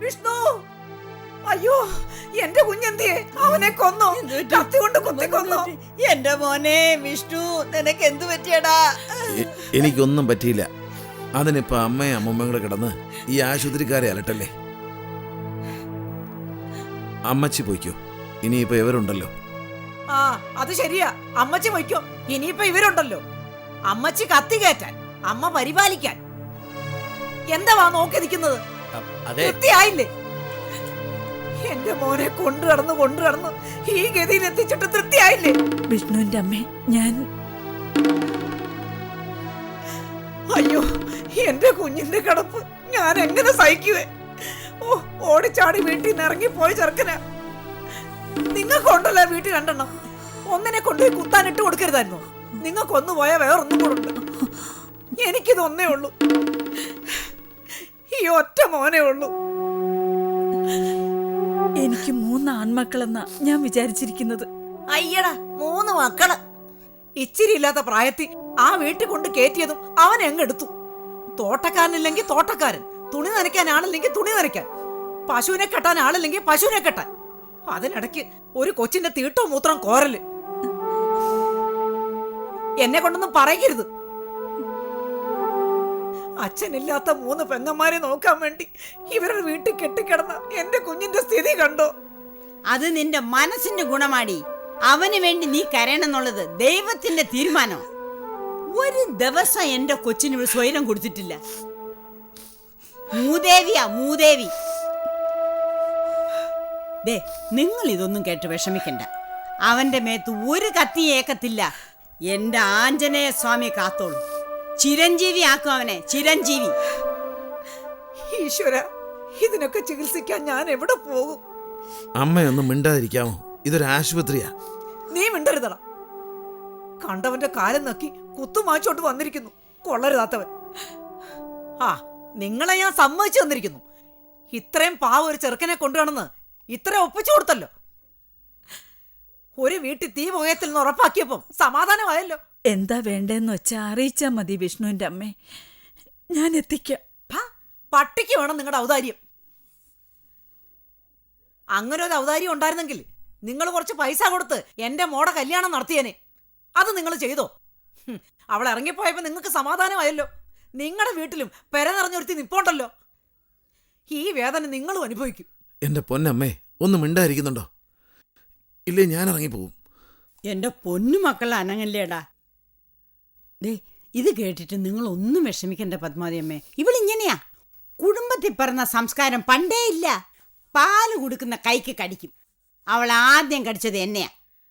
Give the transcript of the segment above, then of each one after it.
വിഷ്ണു! അയ്യോ എന്റെ കുഞ്ഞെന്തിയെ? അവനെ കൊന്നു? കത്തി കൊണ്ട് കുത്തി കൊന്നോ? എന്റെ മോനെ വിഷ്ണു നിനക്ക് എന്തു പറ്റിയടാ എനിക്കൊന്നും പറ്റിയില്ല. അതിനിപ്പോ അമ്മയും അമ്മമ്മയും കൂടെ കിടന്ന് ഈ ആശുപത്രിക്കാരെ അലട്ടല്ലേ? അമ്മച്ചി പോയിക്കോ. ഇനിയിപ്പോ ഇവരുണ്ടല്ലോ. ആ അത് ശരിയാ. അമ്മച്ചി പോയിക്കോ. ഇനിയിപ്പൊ ഇവരുണ്ടല്ലോ. അമ്മച്ചി കത്തി കയറ്റാൻ അമ്മ പരിപാലിക്കാൻ. എന്താ വാ നോക്കി നിൽക്കുന്നത്? അതെ. തൃപ്തിയായില്ലേ എന്റെ മോനെ കൊണ്ടു നടന്നു കൊണ്ടു നടന്നു. ഈ ഗതിയിൽ എത്തിച്ചിട്ട് തൃപ്തിയായില്ലേ? വിഷ്ണുവിന്റെ അമ്മേ ഞാൻ അയ്യോ എന്റെ കുഞ്ഞിന്റെ കിടപ്പ്. ഞാൻ എങ്ങനെ സഹിക്കുവേ? ഓ ഓടിച്ചാടി വീട്ടിൽ നിന്ന് ഇറങ്ങിപ്പോയി ചെറുക്കന. നിങ്ങൾക്കുണ്ടല്ലോ വീട്ടിൽ രണ്ടെണ്ണം. ഒന്നിനെ കൊണ്ടുപോയി കുത്താനിട്ട് കൊടുക്കരുതായിരുന്നു. നിങ്ങൾക്കൊന്നു പോയാൽ വേറൊന്നും കൂടെ ഉണ്ട്. എനിക്കിത് ഒന്നേ ഉള്ളൂ. ഈ ഒറ്റ മോനേ ഉള്ളൂ. എനിക്ക് മൂന്ന് ആൺമക്കളെന്ന ഞാൻ വിചാരിച്ചിരിക്കുന്നത്. അയ്യടാ മൂന്ന് മക്കൾ. ഇച്ചിരി ഇല്ലാത്ത പ്രായത്തിൽ ആ വീട്ടിൽ കൊണ്ട് കയറ്റിയതും അവൻ എങ്ങെടുത്തു തോട്ടക്കാരനില്ലെങ്കിൽ തോട്ടക്കാരൻ തുണി നനയ്ക്കാൻ ആളില്ലെങ്കിൽ തുണി നനയ്ക്കാൻ പശുവിനെ കെട്ടാൻ ആളില്ലെങ്കിൽ പശുവിനെ കെട്ടാൻ. അതിനിടയ്ക്ക് ഒരു കൊച്ചിന്റെ തീട്ടോ മൂത്രം കോരൽ. എന്നെ കൊണ്ടൊന്നും പറയരുത്. അച്ഛനില്ലാത്ത മൂന്ന് പെങ്ങന്മാരെ നോക്കാൻ വേണ്ടി ഇവരുടെ വീട്ടിൽ കെട്ടിക്കിടന്ന എന്റെ കുഞ്ഞിന്റെ സ്ഥിതി കണ്ടോ? അത് നിന്റെ മനസ്സിന്റെ ഗുണമാടി. അവന് വേണ്ടി നീ കരയണമെന്നുള്ളത് ദൈവത്തിന്റെ തീരുമാനം ഒരു ദിവസം എന്റെ കൊച്ചിന് ഇവിടെ സ്വൈരം കൊടുത്തിട്ടില്ല. മൂദേവിയാ മൂദേവി. ദേ നിങ്ങൾ ഇതൊന്നും കേട്ട് വിഷമിക്കണ്ട. അവന്റെ മേത്ത് ഒരു കത്തി ഏക്കത്തില്ല എന്റെ ആഞ്ജനേയ സ്വാമി കാത്തോളൂ. ചിരഞ്ജീവി ആക്കും അവനെ. ചിരഞ്ജീവി. ഈശ്വര ഇതിനൊക്കെ ചികിത്സിക്കാൻ ഞാൻ എവിടെ പോകും? അമ്മയൊന്നും മിണ്ടാതിരിക്കാമോ? ഇതൊരു ആശുപത്രിയാ. നീ മിണ്ടരുതട. കണ്ടവന്റെ കാലം നക്കി കുത്തുമാച്ചോട്ട് വന്നിരിക്കുന്നു. കൊള്ളരുതാത്തവൻ. ആ നിങ്ങളെ ഞാൻ സമ്മതിച്ചു തന്നിരിക്കുന്നു. ഇത്രയും പാവ ഒരു ചെറുക്കനെ കൊണ്ടുവണെന്ന് ഇത്ര ഒപ്പിച്ചു കൊടുത്തല്ലോ. ഒരു വീട്ടിൽ തീ പുകയത്തിൽ നിന്ന് ഉറപ്പാക്കിയപ്പം സമാധാനമായല്ലോ. എന്താ വേണ്ടെന്ന് വെച്ചാൽ അറിയിച്ചാ മതി വിഷ്ണുവിന്റെ അമ്മേ. ഞാൻ എത്തിക്കാം. ഭാ, പട്ടിക്ക് വേണം നിങ്ങളുടെ ഔദാര്യം. അങ്ങനെ ഒരു ഔദാര്യം ഉണ്ടായിരുന്നെങ്കിൽ നിങ്ങൾ കുറച്ച് പൈസ കൊടുത്ത് എന്റെ മോടെ കല്യാണം നടത്തിയേനെ. അത് നിങ്ങൾ ചെയ്തോ? അവൾ ഇറങ്ങിപ്പോയപ്പോ നിങ്ങൾക്ക് സമാധാനമായല്ലോ. നിങ്ങളുടെ വീട്ടിലും പെര നിറഞ്ഞൊരുത്തി നിപ്പോണ്ടല്ലോ. ഈ വേദന നിങ്ങളും അനുഭവിക്കും. എന്റെ പൊന്നമ്മേ ഒന്ന് ഇണ്ടായിരിക്കുന്നുണ്ടോ ഇല്ലേ ഞാൻ ഇറങ്ങിപ്പോവും. എന്റെ പൊന്നു മക്കൾ അനങ്ങല്ലേടാ. ദേ ഇത് കേട്ടിട്ട് നിങ്ങൾ ഒന്നും വിഷമിക്കണ്ട പത്മാവതിയമ്മേ ഇവളിങ്ങനെയാ. കുടുംബത്തിൽ പറഞ്ഞ സംസ്കാരം പണ്ടേ ഇല്ല. പാൽ കൊടുക്കുന്ന കൈക്ക് കടിക്കും. അവൾ ആദ്യം കടിച്ചത് എന്നെയാ.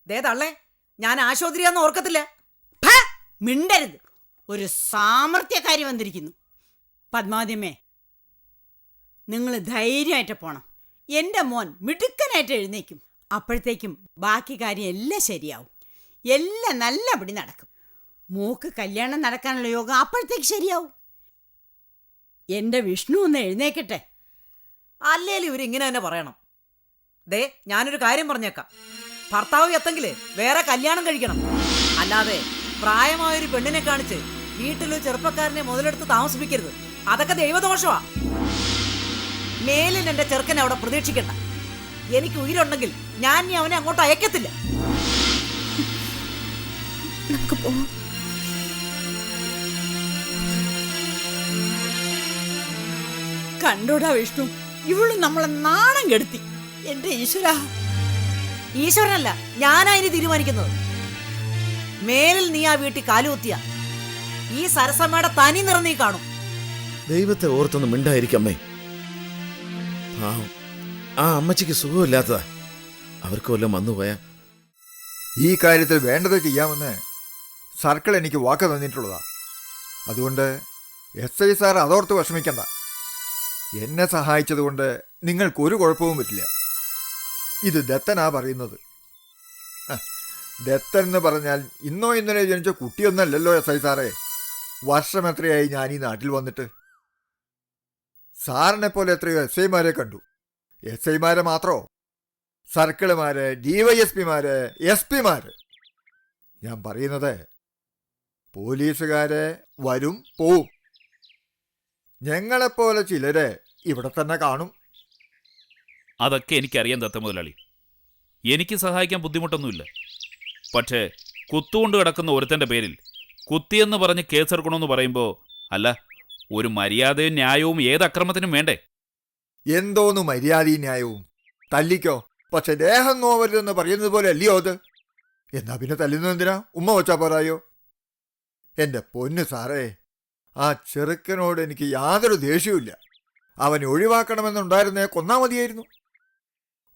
ദേ തള്ളേ ഞാൻ ആശുപത്രിയാന്ന് ഓർക്കത്തില്ല! മിണ്ടരുത്. ഒരു സാമർത്ഥ്യക്കാരി വന്നിരിക്കുന്നു. പത്മാവതിയമ്മേ നിങ്ങൾ ധൈര്യമായിട്ട് പോണം. എന്റെ മോൻ മിടുക്കനായിട്ട് എഴുന്നേക്കും. അപ്പോഴത്തേക്കും ബാക്കി കാര്യം എല്ലാം ശരിയാവും. എല്ലാം നല്ലപടി നടക്കും. മോക്ക് കല്യാണം നടക്കാനുള്ള യോഗം അപ്പോഴത്തേക്ക് ശരിയാവും. എന്റെ വിഷ്ണു ഒന്ന് എഴുന്നേക്കട്ടെ. അല്ലേലും ഇവരിങ്ങനെ ഇങ്ങനെ തന്നെ പറയണം. ദേ ഞാനൊരു കാര്യം പറഞ്ഞേക്കാം. ഭർത്താവ് എത്തെങ്കിൽ വേറെ കല്യാണം കഴിക്കണം. അല്ലാതെ പ്രായമായൊരു പെണ്ണിനെ കാണിച്ച് വീട്ടിലൊരു ചെറുപ്പക്കാരനെ മുതലെടുത്ത് താമസിപ്പിക്കരുത്. അതൊക്കെ ദൈവദോഷമാ മേലിൽ എന്റെ ചെറുക്കനെ അവിടെ പ്രതീക്ഷിക്കണ്ട. എനിക്ക് ഉയരുണ്ടെങ്കിൽ ഞാൻ നീ അവനെ അങ്ങോട്ട് അയക്കത്തില്ല. നമുക്ക് പോവാം. കണ്ടോടാ വിഷ്ണു ഇവൾ നമ്മളെ നാണം കെടുത്തി. എന്റെ ഈശ്വര. ഈശ്വരനല്ല ഞാനാ ഇനി തീരുമാനിക്കുന്നത്. മേലിൽ നീ ആ വീട്ടിൽ കാലുകുത്തിയ ഈ സരസമ്മയുടെ തനി നിറം നീ കാണും. ദൈവത്തെ ഓർത്തൊന്നും മിണ്ടായിരിക്കമ്മേ പാവം. ആ അമ്മച്ചിക്ക് സുഖമില്ലാത്തതാ. അവർക്ക് വല്ലതും വന്നുപോയാ ഈ കാര്യത്തിൽ വേണ്ടത് ചെയ്യാമെന്ന് സർക്കിൾ എനിക്ക് വാക്ക് തന്നിട്ടുള്ളതാ. അതുകൊണ്ട് എസ് ഐ സാർ അതോർത്ത് വിഷമിക്കണ്ട. എന്നെ സഹായിച്ചതുകൊണ്ട് നിങ്ങൾക്ക് ഒരു കുഴപ്പവും പറ്റില്ല. ഇത് ദത്തനാ പറയുന്നത്. ദത്തൻ എന്ന് പറഞ്ഞാൽ ഇന്നോ ഇന്നലെ ജനിച്ച കുട്ടിയൊന്നല്ലല്ലോ എസ് ഐ സാറേ. വർഷം എത്രയായി ഞാൻ ഈ നാട്ടിൽ വന്നിട്ട്? സാറിനെ പോലെ എത്രയോ എസ് ഐമാരെ കണ്ടു. എസ് ഐമാരെ മാത്രോ? സർക്കിളുമാര് ഡിവൈഎസ്പിമാര് എസ് പിമാര്. ഞാൻ പറയുന്നത് പോലീസുകാരെ വരും പോവും. ഞങ്ങളെപ്പോലെ ചിലര് ഇവിടെ തന്നെ കാണും. അതൊക്കെ എനിക്കറിയാം ദത്ത മുതലാളി. എനിക്ക് സഹായിക്കാൻ ബുദ്ധിമുട്ടൊന്നുമില്ല. പക്ഷേ കുത്തുകൊണ്ട് കിടക്കുന്ന ഒരുത്തന്റെ പേരിൽ കുത്തിയെന്ന് പറഞ്ഞ് കേസെടുക്കണമെന്ന് പറയുമ്പോൾ അല്ല ഒരു മര്യാദയും ന്യായവും ഏത് അക്രമത്തിനും വേണ്ടേ? എന്തോന്ന് മര്യാദയും ന്യായവും? തല്ലിക്കോ? പക്ഷെ ദേഹം നോവരുതെന്ന് പറയുന്നത് പോലെ അല്ലയോ അത്? എന്നാ പിന്നെ തല്ലുന്നത് എന്തിനാ? ഉമ്മ വച്ചാ പോരായോ? എന്റെ പൊന്നു സാറേ ആ ചെറുക്കനോട് എനിക്ക് യാതൊരു ദേഷ്യവുമില്ല. അവനെ ഒഴിവാക്കണമെന്നുണ്ടായിരുന്നേ കൊന്നാ മതിയായിരുന്നു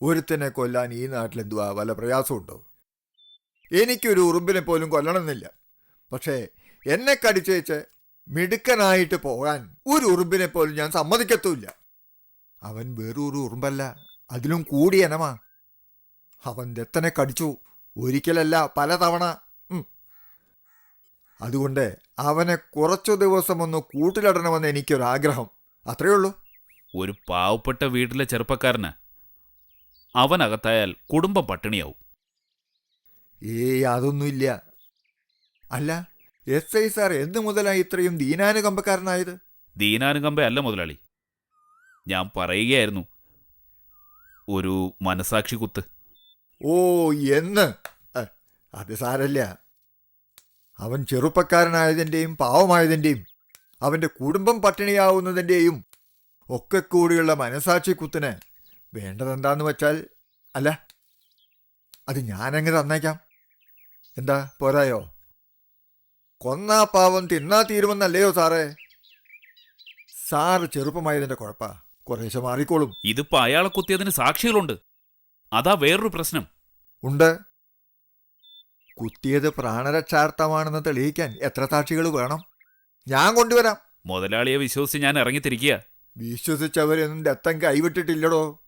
ഒരുത്തനെ കൊല്ലാൻ ഈ നാട്ടിൽ എന്തുവാ വല്ല പ്രയാസമുണ്ടോ? എനിക്കൊരു ഉറുമ്പിനെ പോലും കൊല്ലണമെന്നില്ല. പക്ഷേ എന്നെ കടിച്ചേച്ച് മിടുക്കനായിട്ട് പോകാൻ ഒരു ഉറുമ്പിനെ പോലും ഞാൻ സമ്മതിക്കത്തുമില്ല. അവൻ വേറൊരു ഉറുമ്പല്ല അതിലും കൂടി എനമാ അവൻ ദത്തനെ കടിച്ചു ഒരിക്കലല്ല പലതവണ. അതുകൊണ്ട് അവനെ കുറച്ചു ദിവസം ഒന്ന് കൂട്ടിലിടണമെന്ന് എനിക്കൊരാഗ്രഹം. അത്രയേ ഉള്ളൂ. ഒരു പാവപ്പെട്ട വീട്ടിലെ ചെറുപ്പക്കാരന് അവനകത്തായാൽ കുടുംബം പട്ടിണിയാവും. ഏയ് അതൊന്നുമില്ല. അല്ല എസ് ഐ സാർ എന്തു മുതലായി ഇത്രയും ദീനാനുകമ്പക്കാരനായത്? ദീനാനുകമ്പ അല്ല മുതലാളി. ഞാൻ പറയുകയായിരുന്നു ഒരു മനസാക്ഷി കുത്ത്. ഓ എന്ന്. അത് സാരല്ല. അവൻ ചെറുപ്പക്കാരനായതിന്റെയും പാവമായതിന്റെയും അവന്റെ കുടുംബം പട്ടിണിയാവുന്നതിന്റെയും ഒക്കെ കൂടിയുള്ള മനസാക്ഷി കുത്തിന് വേണ്ടതെന്താന്ന് വെച്ചാൽ അല്ല അത് ഞാനങ്ങ് തന്നേക്കാം. എന്താ പോരായോ? കൊന്നാ പാവം തിന്നാ തീരുമെന്നല്ലയോ സാറേ? സാറ് ചെറുപ്പമായതിന്റെ കുഴപ്പാ. കുറേശ്ശെ മാറിക്കോളും. ഇതിപ്പോ അയാളെ കുത്തിയതിന് സാക്ഷികളുണ്ട്. അതാ വേറൊരു പ്രശ്നം. ഉണ്ട്. കുത്തിയത് പ്രാണരക്ഷാർത്ഥമാണെന്ന് തെളിയിക്കാൻ എത്ര സാക്ഷികൾ വേണം? ഞാൻ കൊണ്ടുവരാം. മുതലാളിയെ വിശ്വസിച്ച് ഞാൻ ഇറങ്ങിത്തിരിക്കുക. വിശ്വസിച്ചവരൊന്നും ദത്തം കൈവിട്ടിട്ടില്ലടോ.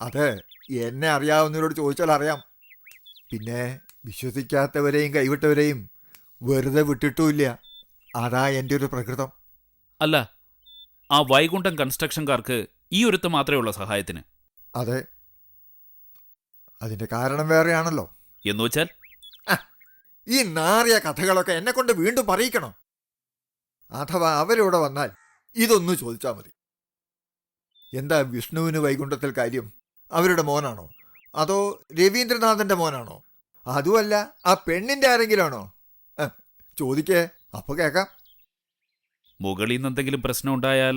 അതെ എന്നെ അറിയാവുന്നവരോട് ചോദിച്ചാൽ അറിയാം. പിന്നെ വിശ്വസിക്കാത്തവരെയും കൈവിട്ടവരെയും വെറുതെ വിട്ടിട്ടുമില്ല. അതാ എന്റെ ഒരു പ്രകൃതം. അല്ല ആ വൈകുണ്ഠം കൺസ്ട്രക്ഷൻകാർക്ക് ഈ ഒരുത്ത് മാത്രമേ ഉള്ള സഹായത്തിന്. അതെ. അതിന്റെ കാരണം വേറെയാണല്ലോ. എന്ന് വെച്ചാൽ? ഈ നാറിയ കഥകളൊക്കെ എന്നെ കൊണ്ട് വീണ്ടും പറയിക്കണോ? അഥവാ അവരിവിടെ വന്നാൽ ഇതൊന്ന് ചോദിച്ചാൽ മതി. എന്താ വിഷ്ണുവിന് വൈകുണ്ഠത്തിൽ കാര്യം? അവരുടെ മോനാണോ? അതോ രവീന്ദ്രനാഥന്റെ മോനാണോ? അതുമല്ല ആ പെണ്ണിന്റെ ആരെങ്കിലാണോ? ചോദിക്കേ അപ്പോൾ കേക്കാം മുകളിൽ നിന്ന് എന്തെങ്കിലും പ്രശ്നം ഉണ്ടായാൽ?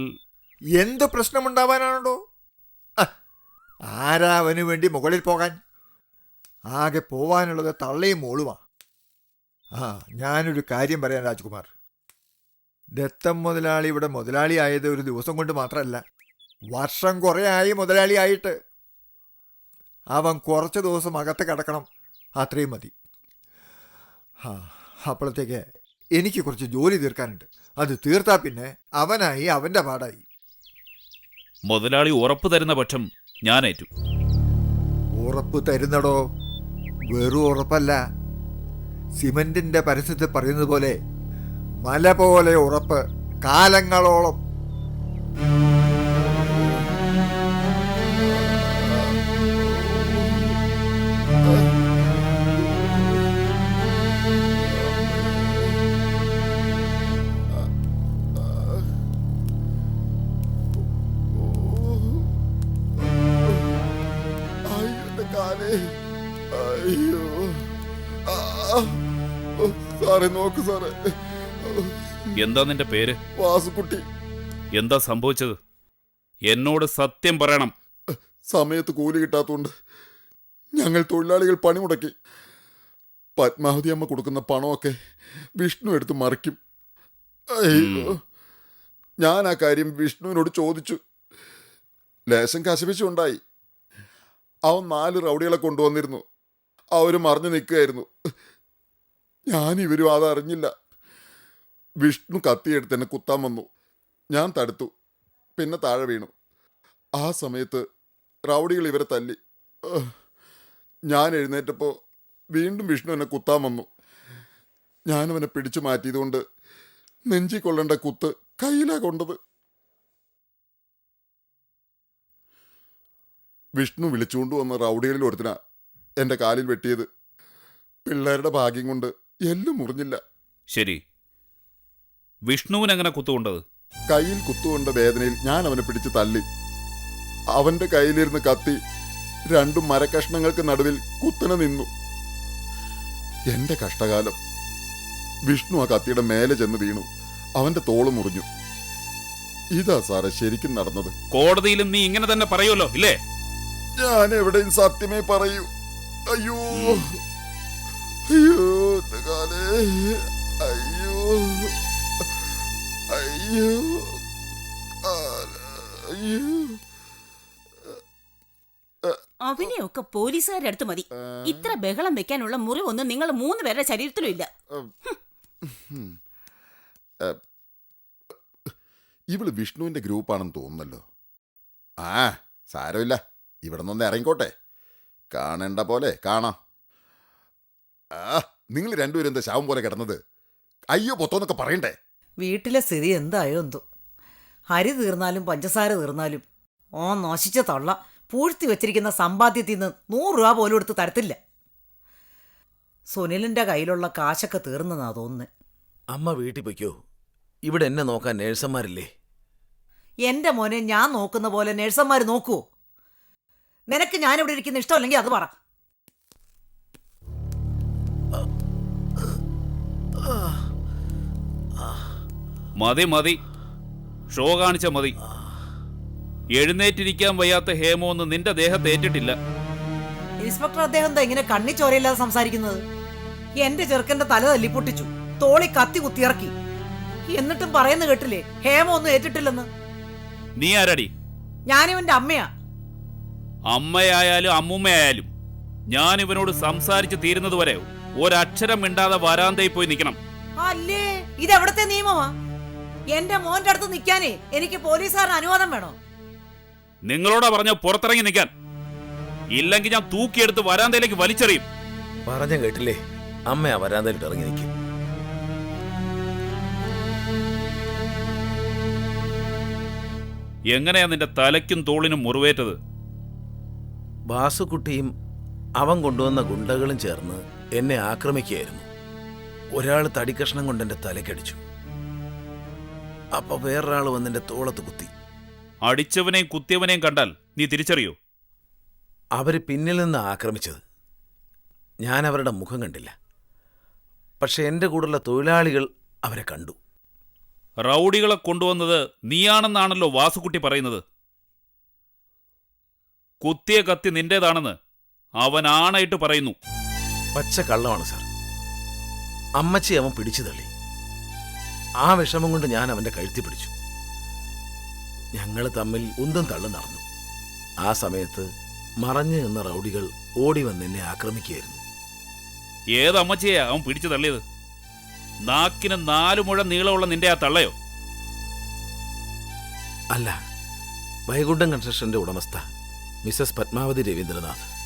എന്ത് പ്രശ്നമുണ്ടാവാനാണോ ആരാ അവന് വേണ്ടി മുകളിൽ പോകാൻ? ആകെ പോവാനുള്ളത് തള്ളയും മോളുമാ. ആ ഞാനൊരു കാര്യം പറയാൻ രാജ്കുമാർ. ദത്തം മുതലാളി ഇവിടെ മുതലാളി ആയത് ഒരു ദിവസം കൊണ്ട് മാത്രമല്ല വർഷം കുറേ ആയി മുതലാളി ആയിട്ട്. അവൻ കുറച്ച് ദിവസം അകത്ത് കിടക്കണം അത്രയും മതി. ആ അപ്പോഴത്തേക്ക് എനിക്ക് കുറച്ച് ജോലി തീർക്കാനുണ്ട്. അത് തീർത്താ പിന്നെ അവനായി അവന്റെ പാടായി. മുതലാളി ഉറപ്പ് തരുന്ന പക്ഷം ഞാനേറ്റു ഉറപ്പ് തരുന്നടോ? വെറും ഉറപ്പല്ല. സിമെന്റിന്റെ പരസ്യത്തിൽ പറയുന്നത് പോലെ മല പോലെ ഉറപ്പ് കാലങ്ങളോളം. അയ്യോ. സാറേ നോക്ക് സാറേ. എന്താ നിന്റെ പേര്? വാസുക്കുട്ടി എന്താ സംഭവിച്ചത്? എന്നോട് സത്യം പറയണം. സമയത്ത് കൂലി കിട്ടാത്തതുകൊണ്ട് ഞങ്ങൾ തൊഴിലാളികൾ പണിമുടക്കി പത്മാവതി അമ്മ കൊടുക്കുന്ന പണമൊക്കെ വിഷ്ണു എടുത്ത് മറിക്കും. അയ്യോ. ഞാൻ ആ കാര്യം വിഷ്ണുവിനോട് ചോദിച്ചു. ലേശം കശപിച്ചുണ്ടായി അവൻ നാല് റൗഡികളെ കൊണ്ടുവന്നിരുന്നു. അവർ മറിഞ്ഞു നിൽക്കുകയായിരുന്നു. ഞാൻ ഇവരും അതറിഞ്ഞില്ല വിഷ്ണു കത്തിയെടുത്ത് എന്നെ കുത്താൻ വന്നു. ഞാൻ തടുത്തു. പിന്നെ താഴെ വീണു. ആ സമയത്ത് റൗഡികൾ ഇവരെ തല്ലി. ഞാൻ എഴുന്നേറ്റപ്പോൾ വീണ്ടും വിഷ്ണു എന്നെ കുത്താൻ വന്നു. ഞാനവനെ പിടിച്ചു മാറ്റിയതുകൊണ്ട് നെഞ്ചി കൊള്ളേണ്ട കുത്ത് കയ്യിലാ കൊണ്ടത്. വിഷ്ണു വിളിച്ചുകൊണ്ട് വന്ന റൗഡികളിൽ ഒരുത്തിനാ എന്റെ കാലിൽ വെട്ടിയത്. പിള്ളേരുടെ ഭാഗ്യം കൊണ്ട് എല്ലും മുറിഞ്ഞില്ല. ശരി. വിഷ്ണുവിനെങ്ങനെ കുത്തുകൊണ്ടത്? കയ്യിൽ കുത്തുകൊണ്ട വേദനയിൽ ഞാൻ അവനെ പിടിച്ച് തല്ലി അവന്റെ കയ്യിലിരുന്ന് കത്തി രണ്ടും മരക്കഷ്ണങ്ങൾക്ക് നടുവിൽ കുത്തനെ നിന്നു. എന്റെ കഷ്ടകാലം. വിഷ്ണു ആ കത്തിയുടെ മേലെ ചെന്ന് വീണു. അവന്റെ തോൾ മുറിഞ്ഞു. ഇതാ സാറേ ശരിക്കും നടന്നത്. കോടതിയിലും നീ ഇങ്ങനെ തന്നെ പറയുമല്ലോ ഇല്ലേ? ഞാൻ എവിടെയും സത്യമേ പറയൂ. അയ്യോ. അയ്യോ അയ്യോ. അയ്യോ. അയ്യോ. അവനെയൊക്കെ പോലീസുകാരുടെ അടുത്ത് മതി. ഇത്ര ബഹളം വെക്കാനുള്ള മുറിവൊന്നും നിങ്ങൾ മൂന്ന് പേരുടെ ശരീരത്തിലും ഇല്ല. ഇവൾ വിഷ്ണുവിന്റെ ഗ്രൂപ്പാണെന്ന് തോന്നുന്നല്ലോ. ആ സാരമില്ല. ഇവിടെ നിന്ന് ഇറങ്ങിക്കോട്ടെ. കാണേണ്ട പോലെ കാണാം. ആ നിങ്ങൾ രണ്ടുപേരും എന്താ ശാവം പോലെ കിടന്നത്? അയ്യോ പൊത്തോന്നൊക്കെ പറയണ്ടേ? വീട്ടിലെ സ്ഥിതി എന്തായോ എന്തോ. ഹരി തീർന്നാലും പഞ്ചസാര തീർന്നാലും. ഓ നശിച്ച തള്ള. പൂഴ്ത്തി വെച്ചിരിക്കുന്ന സമ്പാദ്യത്തിൽ നിന്ന് നൂറ് രൂപ പോലും എടുത്ത് തരത്തില്ല. സുനിലിന്റെ കയ്യിലുള്ള കാശൊക്കെ തീർന്നെന്നാ തോന്നുന്നത് അമ്മ വീട്ടിൽ പൊയ്ക്കോ. ഇവിടെ എന്നെ നോക്കാൻ നേഴ്സന്മാരില്ലേ? എന്റെ മോനെ ഞാൻ നോക്കുന്ന പോലെ നേഴ്സന്മാർ നോക്കൂ നിനക്ക് ഞാനിവിടെ ഇരിക്കുന്ന ഇഷ്ടമല്ലെങ്കിൽ അത് പറ. മതി മതി. ഷോ കാണിച്ച മതി. എഴുന്നേറ്റിരിക്കാൻ വയ്യാത്ത ഹേമോ ഒന്ന് നിന്റെ ദേഹത്ത് ഏറ്റിട്ടില്ല. ഇൻസ്പെക്ടർ അദ്ദേഹം എന്താ ഇങ്ങനെ കണ്ണി ചോരയില്ലാതെ സംസാരിക്കുന്നത്. എന്റെ ചെറുക്കന്റെ തല തല്ലിപ്പൊട്ടിച്ചു. തോളി കത്തി കുത്തിയിറക്കി എന്നിട്ടും പറയുന്ന കേട്ടില്ലേ ഹേമ ഒന്നും ഏറ്റിട്ടില്ലെന്ന്? നീ ആരാടി? ഞാനിവന്റെ അമ്മയാ. അമ്മയായാലും അമ്മൂമ്മയായാലും ഞാൻ ഇവനോട് സംസാരിച്ച് തീരുന്നത് വരെ ഒരക്ഷരം മിണ്ടാതെ വരാന്തയിൽ പോയി നിൽക്കണം. അല്ലേ? ഇതെവിടത്തെ നിയമമാ? എന്റെ മോന്റെ അടുത്ത് നിൽക്കാനേ എനിക്ക് പോലീസുകാരന് അനുവാദം വേണോ? നിങ്ങളോടാ പറഞ്ഞ പുറത്തിറങ്ങി നിൽക്കാൻ. ഇല്ലെങ്കിൽ ഞാൻ തൂക്കിയെടുത്ത് വരാന്തയിലേക്ക് വലിച്ചെറിയും. പറഞ്ഞ കേട്ടില്ലേ? അമ്മ ആ വരാന്തയിലിട്ട് ഇറങ്ങി നിൽക്കും. എങ്ങനെയാ നിന്റെ തലയ്ക്കും തോളിനും മുറിവേറ്റത്? ബാസുക്കുട്ടിയും അവൻ കൊണ്ടുവന്ന ഗുണ്ടകളും ചേർന്ന് എന്നെ ആക്രമിക്കുകയായിരുന്നു. ഒരാൾ തടിക്കഷ്ണം കൊണ്ട് എന്റെ തലക്കടിച്ചു അപ്പൊ വേറൊരാൾ വന്ന് എന്റെ തോളത്ത് കുത്തി. അടിച്ചവനെയും കുത്തിയവനെയും കണ്ടാൽ നീ തിരിച്ചറിയോ? അവർ പിന്നിൽ നിന്ന് ആക്രമിച്ചത്. ഞാൻ അവരുടെ മുഖം കണ്ടില്ല. പക്ഷെ എന്റെ കൂടെയുള്ള തൊഴിലാളികൾ അവരെ കണ്ടു. റൗഡികളെ കൊണ്ടുവന്നത് നീയാണെന്നാണല്ലോ വാസുക്കുട്ടി പറയുന്നത്. കുത്തിയ കത്തി നിന്റേതാണെന്ന് അവൻ ആണായിട്ട് പറയുന്നു. പച്ച കള്ളമാണ് സാർ. അമ്മച്ചി അവൻ പിടിച്ചു തള്ളി. ആ വിഷമം കൊണ്ട് ഞാൻ അവന്റെ കഴുത്തി പിടിച്ചു. ഞങ്ങൾ തമ്മിൽ ഉന്തം തള്ളു നടന്നു. ആ സമയത്ത് മറഞ്ഞു നിന്ന റൗഡികൾ ഓടി വന്ന് എന്നെ ആക്രമിക്കുകയായിരുന്നു. ഏത് അമ്മച്ചിയാ അവൻ പിടിച്ചു തള്ളിയത്? നാക്കിന് നാലു മുഴ നീളമുള്ള നിന്റെ ആ തള്ളയോ? അല്ല വൈകുണ്ഠം കൺസ്ട്രക്ഷന്റെ ഉടമസ്ഥ മിസസ് പത്മാവതി രവീന്ദ്രനാഥ്.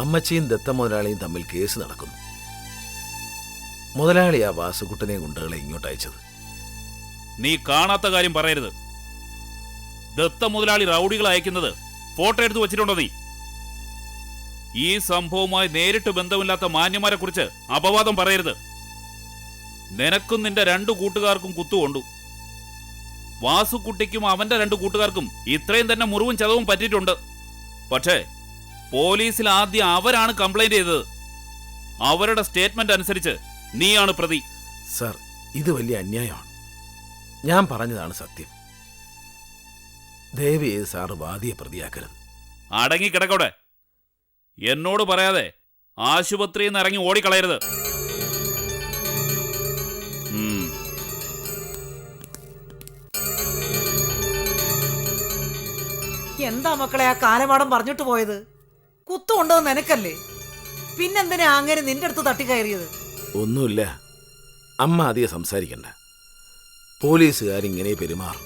അമ്മച്ചിയും ദത്ത മുതലാളിയും തമ്മിൽ കേസ് നടക്കുന്നു. മുതലാളി ആ വാസുകുട്ടനെ ഗുണ്ടകളെ ഇങ്ങോട്ട് അയച്ചത്. നീ കാണാത്ത കാര്യം പറയരുത്. ദത്ത മുതലാളി റൗഡികൾ അയക്കുന്നത് ഫോട്ടോ എടുത്ത് വെച്ചിട്ടുണ്ടോ നീ? ഈ സംഭവവുമായി നേരിട്ട് ബന്ധമില്ലാത്ത മാന്യന്മാരെ കുറിച്ച് അപവാദം പറയരുത്. നിനക്കും നിന്റെ രണ്ടു കൂട്ടുകാർക്കും കുത്തുകൊണ്ടു വാസുക്കുട്ടിക്കും അവന്റെ രണ്ടു കൂട്ടുകാർക്കും ഇത്രയും തന്നെ മുറിവും ചതവും പറ്റിയിട്ടുണ്ട്. പക്ഷേ പോലീസിൽ ആദ്യം അവരാണ് കംപ്ലൈന്റ് ചെയ്തത്. അവരുടെ സ്റ്റേറ്റ്മെന്റ് അനുസരിച്ച് നീയാണ് പ്രതി. സർ ഇത് വലിയ അന്യായമാണ്. ഞാൻ പറഞ്ഞതാണ് സത്യം. ദയവ് സാർ സാറ് വാദിയെ പ്രതിയാക്കരുത്. അടങ്ങിക്കിടക്കവിടെ എന്നോട് പറയാതെ ആശുപത്രിയിൽ നിന്ന് ഇറങ്ങി ഓടിക്കളയരുത്. എന്താ മക്കളെ ആ കാലമാടം പറഞ്ഞിട്ട് പോയത്? കുത്തുകൊണ്ടത് നിനക്കല്ലേ? പിന്നെന്തിനാ അങ്ങനെ നിന്റെ അടുത്ത് തട്ടിക്കയറിയത്? ഒന്നുമില്ല. അമ്മ അധികം സംസാരിക്കണ്ട. പോലീസുകാരിങ്ങനെ പെരുമാറും.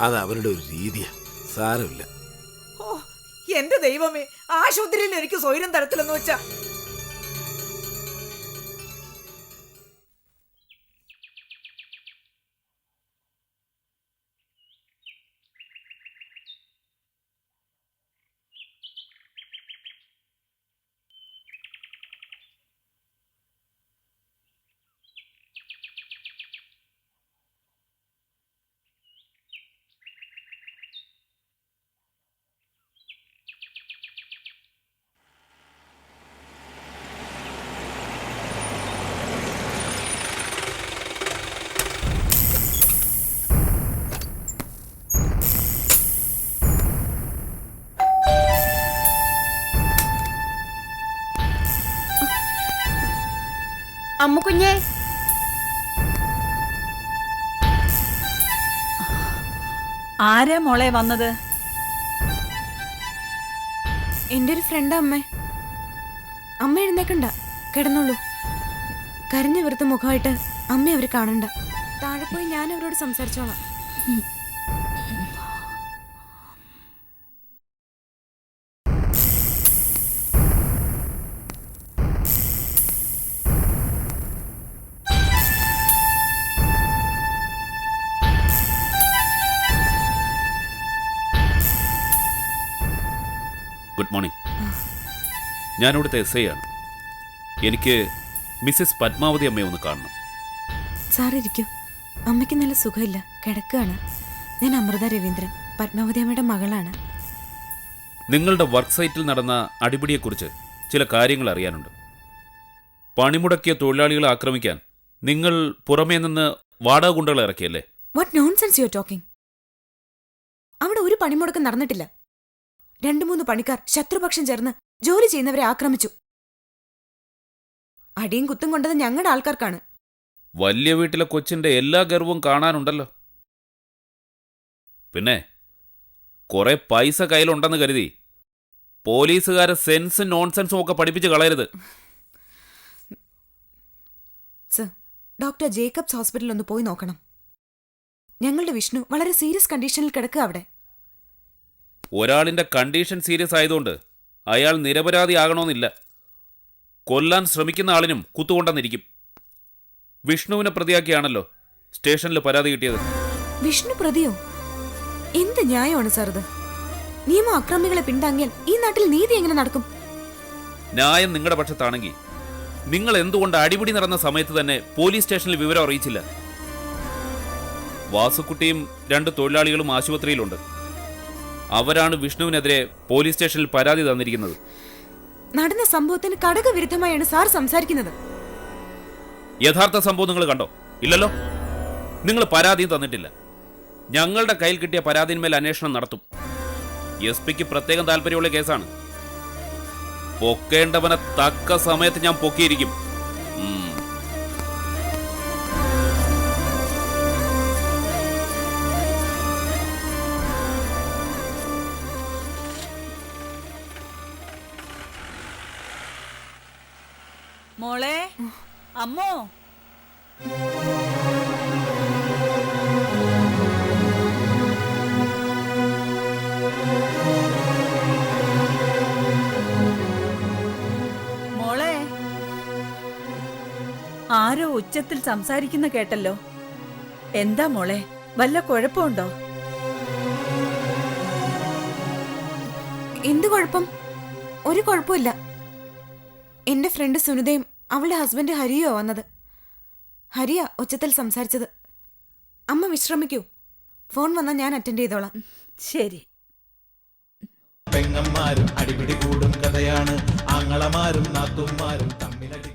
അത് അവരുടെ ഒരു രീതിയാണ് സാരമില്ല. എന്റെ ദൈവമേ ആശുപത്രിയിൽ എനിക്ക് സ്വൈരം തരത്തിലെന്ന് വെച്ചാ അമ്മ കുഞ്ഞേ. ആരാ മോളെ വന്നത്? എന്റെ ഒരു ഫ്രണ്ട് അമ്മേ. അമ്മ എഴുന്നേക്കണ്ട. കിടന്നുള്ളൂ കരഞ്ഞു വെറുത്ത മുഖമായിട്ട് അമ്മ അവർ കാണണ്ട. താഴെ പോയി ഞാൻ അവരോട് സംസാരിച്ചോളാം. Good morning. ഞാനിവിടുത്തെ എസ് ഐ ആണ്. എനിക്ക് മിസ്സസ് പത്മാവതി അമ്മയെ ഒന്ന് കാണണം. സാർ ഇരിക്കൂ അമ്മയ്ക്ക് നല്ല സുഖമില്ല. കിടക്കുകയാണ്. ഞാൻ അമൃത രവീന്ദ്രൻ. പത്മാവതി അമ്മയുടെ മകളാണ്. നിങ്ങളുടെ വർക്ക് സൈറ്റിൽ നടന്ന അടിപിടിയെക്കുറിച്ച് ചില കാര്യങ്ങൾ അറിയാനുണ്ട്. പണിമുടക്കിയ തൊഴിലാളികളെ ആക്രമിക്കാൻ നിങ്ങൾ പുറമേ നിന്ന് വാടക ഗുണ്ടകളെ ഇറക്കിയല്ലേ? വാട്ട് നോൺസെൻസ് യു ടോക്കിംഗ് അവിടെ ഒരു പണിമുടക്കം നടന്നിട്ടില്ല. രണ്ടു മൂന്ന് പണിക്കാർ ശത്രുപക്ഷം ചേർന്ന് ജോലി ചെയ്യുന്നവരെ ആക്രമിച്ചു. അടിയും കുത്തും കൊണ്ടത് ഞങ്ങളുടെ ആൾക്കാർക്കാണ്. വലിയ വീട്ടിലെ കൊച്ചിന്റെ എല്ലാ ഗർവവും കാണാനുണ്ടല്ലോ. പിന്നെ കുറെ പൈസ കയ്യിലുണ്ടെന്ന് കരുതി പോലീസുകാരെ സെൻസും നോൺസെൻസും ഒക്കെ പഠിപ്പിച്ച് കളയരുത്. ഡോക്ടർ ജേക്കബ്സ് ഹോസ്പിറ്റലിൽ ഒന്ന് പോയി നോക്കണം. ഞങ്ങളുടെ വിഷ്ണു വളരെ സീരിയസ് കണ്ടീഷനിൽ കിടക്കുക അവിടെ. ഒരാളിന്റെ കണ്ടീഷൻ സീരിയസ് ആയതുകൊണ്ട് അയാൾ നിരപരാധിയാകണമെന്നില്ല. കൊല്ലാൻ ശ്രമിക്കുന്ന ആളിനും കുത്തുകൊണ്ടെന്നിരിക്കും. വിഷ്ണുവിനെ പ്രതിയാക്കിയാണല്ലോ സ്റ്റേഷനിൽ പരാതി കിട്ടിയത്. വിഷ്ണു പ്രതിയോ? എന്ത് ന്യായമാണ് സാർ ഇത്? നിയമം അക്രമികളെ പിന്താങ്ങിയാൽ ഈ നാട്ടിൽ നീതി എങ്ങനെ നടക്കും? ന്യായം നിങ്ങളുടെ പക്ഷത്താണെങ്കിൽ നിങ്ങൾ എന്തുകൊണ്ട് അടിപിടി നടന്ന സമയത്ത് തന്നെ പോലീസ് സ്റ്റേഷനിൽ വിവരം അറിയിച്ചില്ല? വാസുക്കുട്ടിയും രണ്ട് തൊഴിലാളികളും ആശുപത്രിയിലുണ്ട്. അവരാണ് വിഷ്ണുവിനെതിരെ പോലീസ് സ്റ്റേഷനിൽ പരാതി തന്നിരിക്കുന്നത്. നടന്ന സംഭവത്തിന് കടകവിരുദ്ധമായാണ് സാർ സംസാരിക്കുന്നത്. യഥാർത്ഥ സംഭവം നിങ്ങൾ കണ്ടോ? ഇല്ലല്ലോ? നിങ്ങൾ പരാതിയും തന്നിട്ടില്ല. ഞങ്ങളുടെ കയ്യിൽ കിട്ടിയ പരാതിന്മേൽ അന്വേഷണം നടത്തും. എസ് പിക്ക് പ്രത്യേകം താല്പര്യമുള്ള കേസാണ്. പൊക്കേണ്ടവനെ തക്ക സമയത്ത് ഞാൻ പൊക്കിയിരിക്കും. അമ്മോ. മോളെ ആരോ ഉച്ചത്തിൽ സംസാരിക്കുന്ന കേട്ടല്ലോ. എന്താ മോളെ വല്ല കുഴപ്പമുണ്ടോ? എന്ത് കുഴപ്പം? ഒരു കുഴപ്പമില്ല. എന്റെ ഫ്രണ്ട് സുനിതയും അവളുടെ ഹസ്ബൻഡ് ഹരിയോ വന്നത്. ഹരിയ ഉച്ചത്തിൽ സംസാരിച്ചത്. അമ്മ വിശ്രമിക്കൂ. ഫോൺ വന്നാൽ ഞാൻ അറ്റൻഡ് ചെയ്തോളാം. ശരി. പെങ്ങന്മാരും അടിപിടി കൂടും കഥയാണ്. ആങ്ങളമാരും നാത്തുമാരും തമ്മിലടി